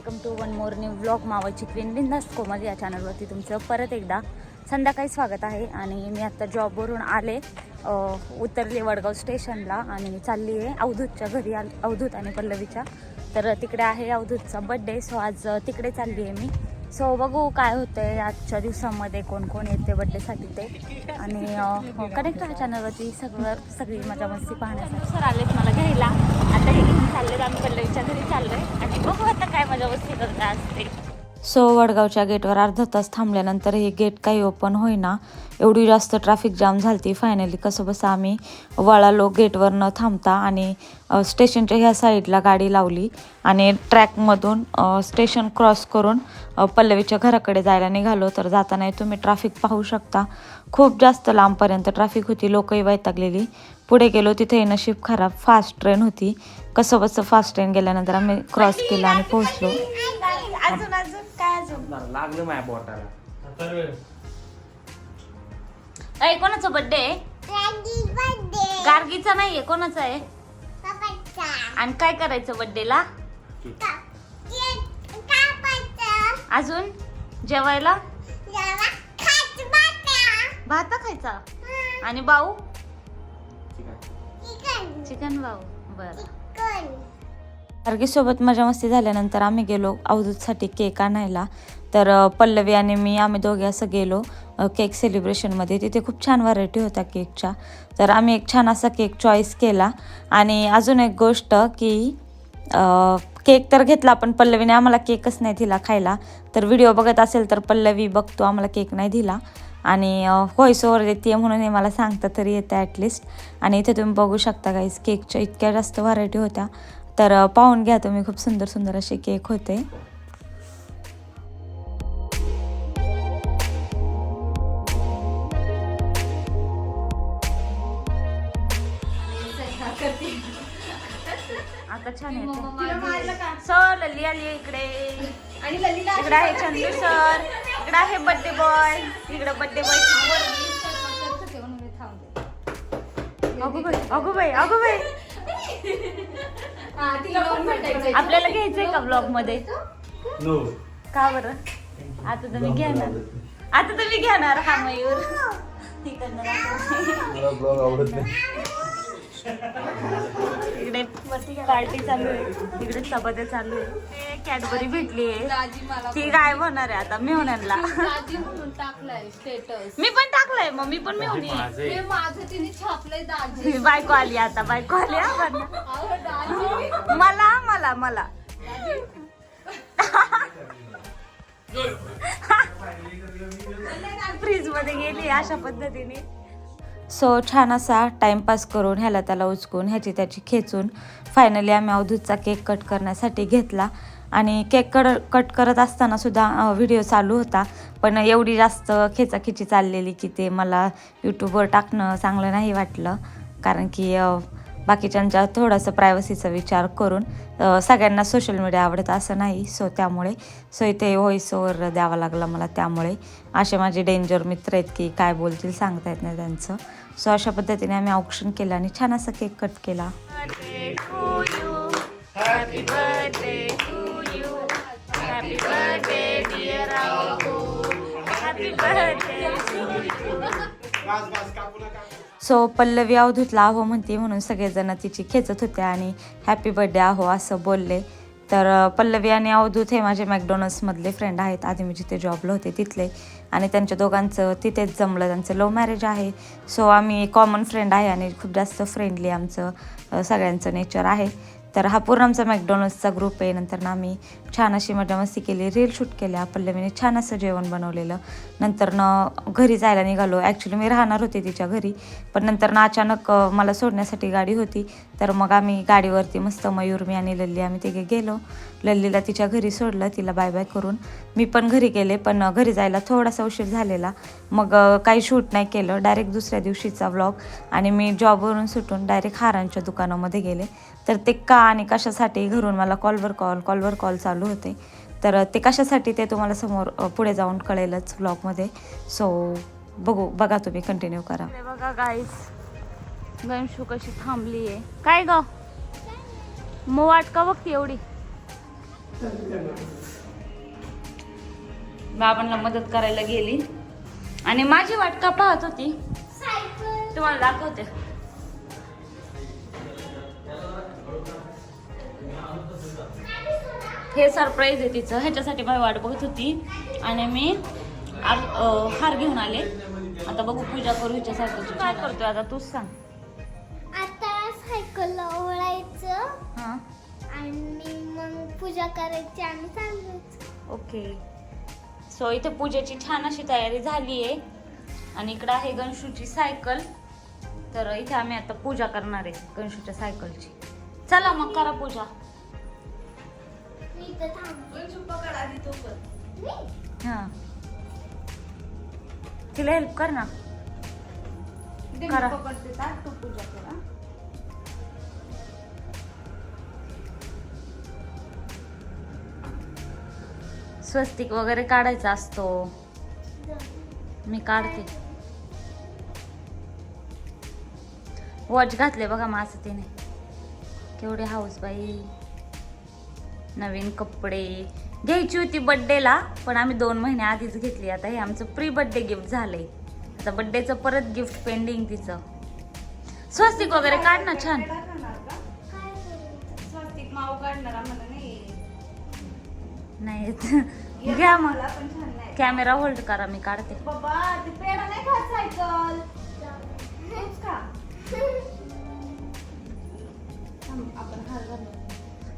Welcome to one more new blog मावाची queen बिंदास कोमल या चॅनलवरती तुमचं परत एकदा संध्याकाळी स्वागत आहे. आणि मी आत्ता जॉबवरून आले उतरले वडगाव स्टेशनला आणि चालली आहे अवधूतच्या घरी आल अवधूत आणि पल्लवीच्या. तर तिकडे आहे अवधूतचा बड्डे सो आज तिकडे चालली आहे मी. सो बघू काय होतंय आजच्या दिवसामध्ये कोण कोण येते बड्डेसाठी ते. आणि कनेक्ट राहा चॅनलवरती सगळं सगळी मजा मस्ती पाहण्यासाठी. सर आलेत मला घ्यायला. आता हे घेऊन चाललेत आम्ही पल्लवीच्या घरी चाललोय. आणि बघू आता काय मजा मस्ती करता असते सो वडगावच्या गेटवर अर्धा तास थांबल्यानंतर हे गेट काही ओपन होईना. एवढी जास्त ट्रॅफिक जाम झालती. फायनली कसं बसं आम्ही वळालो गेटवर न थांबता आणि स्टेशनच्या ह्या साईडला गाडी लावली आणि ट्रॅकमधून स्टेशन क्रॉस करून पल्लवीच्या घराकडे जायला निघालो. तर जाताना तुम्ही ट्रॅफिक पाहू शकता. खूप जास्त लांबपर्यंत ट्रॅफिक होती. लोकही वैतागलेली. पुढे गेलो तिथे नशीब खराब. फास्ट ट्रेन होती. कसं बसं फास्ट ट्रेन गेल्यानंतर आम्ही क्रॉस केला आणि पोहोचलो. अजून अजून काय अजून? लागलं माझ्या बोटाला. अय कोणाचा बर्थडे गार्गीचा नाहीये कोणाचा आहे? आणि काय करायचं बर्थडेला अजून? जेवायला? भात खायचा? आणि भाऊ? चिकन भाऊ. बरं. सोबत मजा मस्ती झाल्यानंतर आम्ही गेलो अवधूतसाठी केक आणायला. तर पल्लवी आणि मी आम्ही दोघे असं गेलो केक सेलिब्रेशनमध्ये. तिथे खूप छान व्हरायटी होत्या केकच्या. तर आम्ही एक छान असा केक चॉईस केला. आणि अजून एक गोष्ट की केक तर घेतला पण पल्लवीने आम्हाला केकच नाही दिला खायला. तर व्हिडिओ बघत असेल तर पल्लवी बघतो आम्हाला केक नाही दिला. आणि व्हॉइस ओव्हर देते म्हणून हे मला सांगता तरी येतं ॲटलिस्ट. आणि इथे तुम्ही बघू शकता काहीच केकच्या इतक्या जास्त व्हरायटी होत्या. तर पाहून घ्या तुम्ही. खूप सुंदर सुंदर असे केक होते. आता छान येते सो लल्ली आली इकडे. इकडे आहे चंदू सर. इकडे आहे बर्थडे बॉय इकडे बर्थडे बॉय अगो बाई अगो बाई अगो बाई. तिला पण भेटायचंय. आपल्याला घ्यायचंय का ब्लॉगमध्ये? नो का बरं? आता तुम्ही घेणार. आता तुम्ही घेणार हा मयूर. दाखव. मला ब्लॉग आवडत नाही. इकडे पार्टी चालू आहे. इकडे चपात्या चालू आहे. कॅडबरी भेटली आहे. दाजी मला ती गायब होणार आहे आता स्टेटस मी पण टाकलंय मग मी पण मेहुणी आहे. माझं. माझं तिने छापलंय दाजी. बायको आली आता बायको आली मला मला मला. फ्रीज मध्ये गेली अशा पद्धतीने. सो छान असा टाईमपास करून ह्याला त्याला उचकून ह्याची त्याची खेचून फायनली आम्ही अवधूतचा केक कट करण्यासाठी घेतला. आणि केक कट कट करत असताना सुद्धा व्हिडिओ चालू होता. पण एवढी जास्त खेचाखेची चाललेली की ते मला यूट्यूबवर टाकणं चांगलं नाही वाटलं. कारण की बाकीच्यांच्या थोडंसं प्रायव्हसीचा विचार करून सगळ्यांना सोशल मीडिया आवडत असं नाही. सो त्यामुळे सो इथे व्हॉइस ओव्हर द्यावा लागला मला त्यामुळे. असे माझे डेंजर मित्र आहेत की काय बोलतील सांगता येत नाही त्यांचं. सो अशा पद्धतीने आम्ही ऑप्शन केलं आणि छान असा केक कट केला सो पल्लवी अवधूतला आहो म्हणते म्हणून सगळेजण तिची खेचत होते आणि हॅपी बर्थडे आहो असं बोलले. तर पल्लवी आणि अवधूत हे माझे मॅकडॉनल्ड्समधले फ्रेंड आहेत. आधी मी जिथे जॉबला होते तिथले. आणि त्यांच्या दोघांचं तिथेच जमलं. त्यांचं लव्ह मॅरेज आहे. सो आम्ही कॉमन फ्रेंड आहे आणि खूप जास्त फ्रेंडली आमचं सगळ्यांचं नेचर आहे. तर हा पूर्ण आमचा मॅकडॉनल्ड्सचा ग्रुप आहे. नंतर ना आम्ही छान अशी मजा मस्ती केली. रील शूट केल्या पल्लवीने छान असं जेवण बनवलेलं. नंतर न घरी जायला निघालो. ॲक्च्युली मी राहणार होते तिच्या घरी. पण नंतर ना अचानक मला सोडण्यासाठी गाडी होती. तर मग आम्ही गाडीवरती मस्त मयूर मी आणि लल्ली आम्ही तिघे गेलो. लल्लीला तिच्या घरी सोडलं. तिला बाय बाय करून. मी पण घरी गेले. पण घरी जायला थोडासा उशीर झालेला. मग काही शूट नाही केलं. डायरेक्ट दुसऱ्या दिवशीचा व्लॉग आणि मी जॉबवरून सुटून डायरेक्ट हारांच्या दुकानामध्ये गेले. तर ते का आणि कशासाठी घरून मला कॉलवर कॉल कॉलवर कॉल चालू होते. तर ते कशासाठी ते तुम्हाला समोर पुढे जाऊन कळेलच ब्लॉगमध्ये सो बघू बघा तुम्ही कंटिन्यू करा. बघा गाईस गणशू कशी थांबली आहे. काय ग? मग वाट का बघ एवढी? बाबांना मदत करायला गेली. आणि माझी वाट का पाहत होती? तुम्हाला दाखवते. हे सरप्राईज आहे तिचं. ह्याच्यासाठी माझी वाट बघत होती. आणि मी आर- हार घेऊन आले. आता बघू पूजा करू हिच्यासाठी काय करतोय आता? तूच सांग. आता सायकल ओळायचं हां. आणि मग पूजा करायची आणि चालवायचं ओके. सो इथे पूजेची छान अशी तयारी झाली आहे आणि इकडं आहे गणशूची सायकल. तर इथे आम्ही आता पूजा करणार आहे गणशूच्या सायकलची. चला मग करा पूजा? हां. तिला हेल्प कर ना. करा. स्वस्तिक वगैरे काढायचा असतो. मी काढते. वॉच घातले बघा माझं तिने. केवढे हाऊस बाई. नवीन कपडे. घ्यायची होती बड्डेला पण आम्ही दोन महिने आधीच घेतली. आता हे आमचं प्री बड्डे गिफ्ट झालंय. आता बड्डेचं परत गिफ्ट पेंडिंग तिचं. स्वस्तिक वगैरे काढ ना छान? स्वस्तिक काढणार आम्हाला नाही. घ्या मग. कॅमेरा होल्ड करा मी काढते. आपण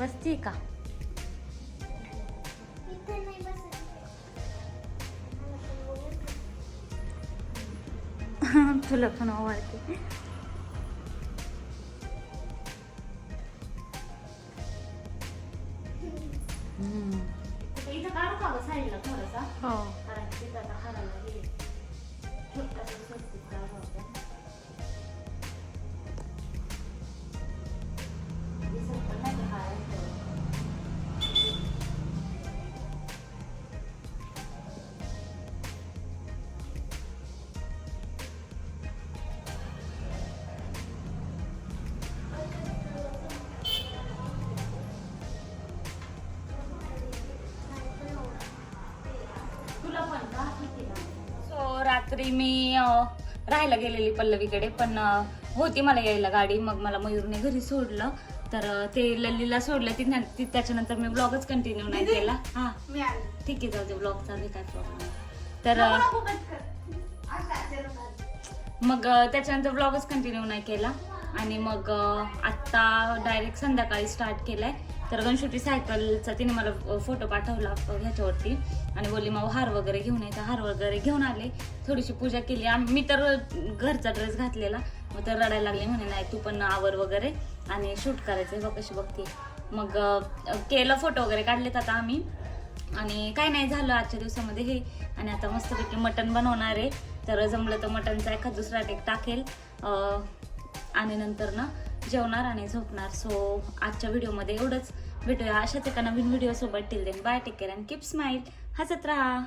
बसती का. तुला पण आवडते रात्री मी राहायला गेलेली पल्लवीकडे पण होती मला यायला गाडी. मग मला मयूरने घरी सोडलं. तर ते लल्लीला सोडलं. ती त्याच्यानंतर मी ब्लॉगच कंटिन्यू नाही केला. हा. ठीक आहे जाऊ दे ब्लॉग चालू काय प्रॉब्लेम तर? मग त्याच्यानंतर ब्लॉगच कंटिन्यू नाही केला. आणि मग आत्ता डायरेक्ट संध्याकाळी स्टार्ट केलाय. तर गणशुटी सायकलचा तिने मला फोटो पाठवला ह्याच्यावरती. आणि बोलली मग हार वगैरे घेऊन ये. हार वगैरे घेऊन आले. थोडीशी पूजा केली. आम्ही मी तर घरचा ड्रेस घातलेला. मग तर रडायला लागले. म्हणे नाही तू पण आवर वगैरे आणि शूट करायचं बघ कशी बघते. मग केलं फोटो वगैरे काढलेत आता आम्ही. आणि काय नाही झालं आजच्या दिवसामध्ये हे. आणि आता मस्तपैकी मटण बनवणार आहे. तर जमलं तर मटणचा एखाद दुसरा टेक टाकेल. आणि नंतर ना जेवणार आणि झोपणार. सो आजच्या व्हिडिओमध्ये एवढंच. भेटूया अशाच एका नवीन व्हिडिओसोबत till then bye take care and keep smile हसत राहा.